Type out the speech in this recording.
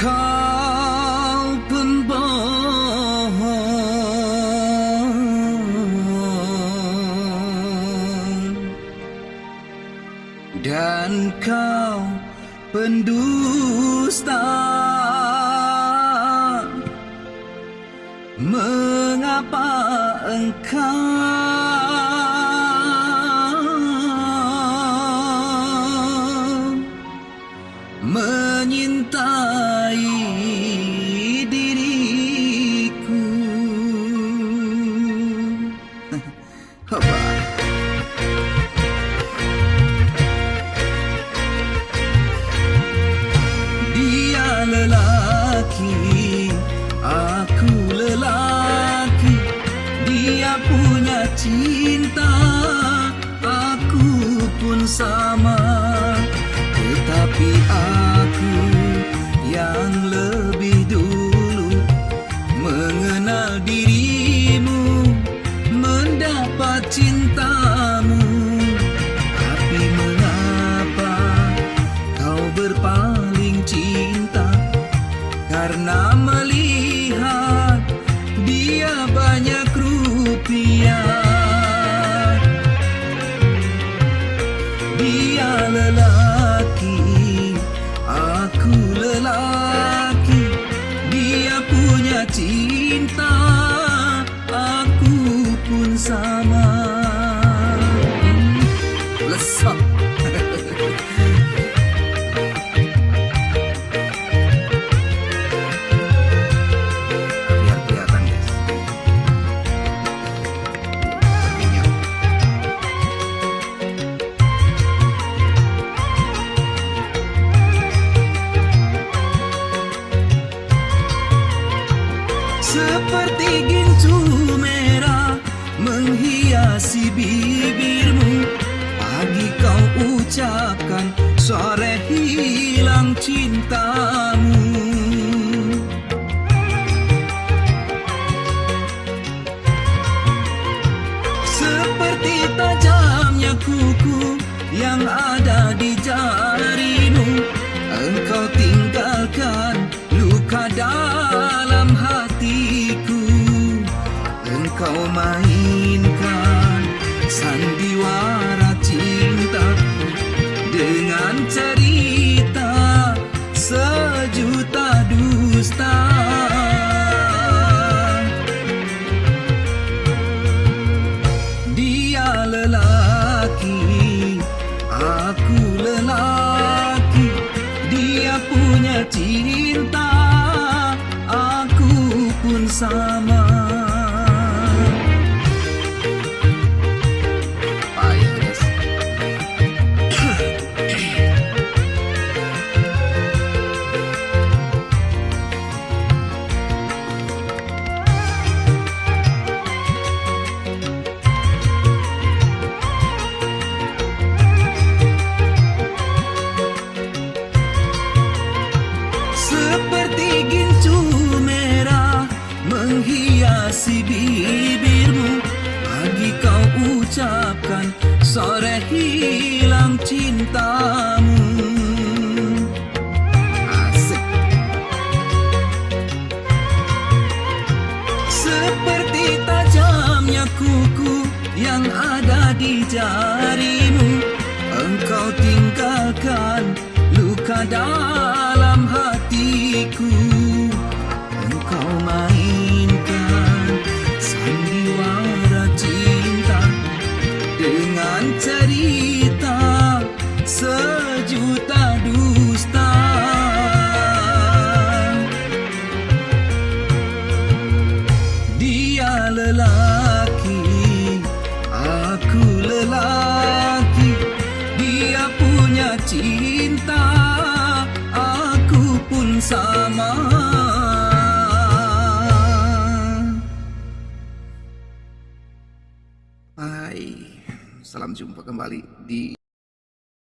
kau pembohong dan kau pendusta. Mengapa engkau cinta Aku pun sama. Tetapi aku yang lebih dulu Mengenal dirimu Mendapat cintamu. Tapi mengapa kau berpaling cinta? Karena melihat బియాలలాకి ఆకులలా kuku yang ada di jarimu. Engkau tinggalkan luka dalam hatiku. Engkau mainkan sandiwara pun sama. Seperti menghiasi bibirmu. Pagi kau ucapkan sore hilang cintamu. Asik. Seperti tajamnya kuku yang ada di jarimu Engkau tinggalkan luka dalam aku pun sama. Hai, salam jumpa kembali di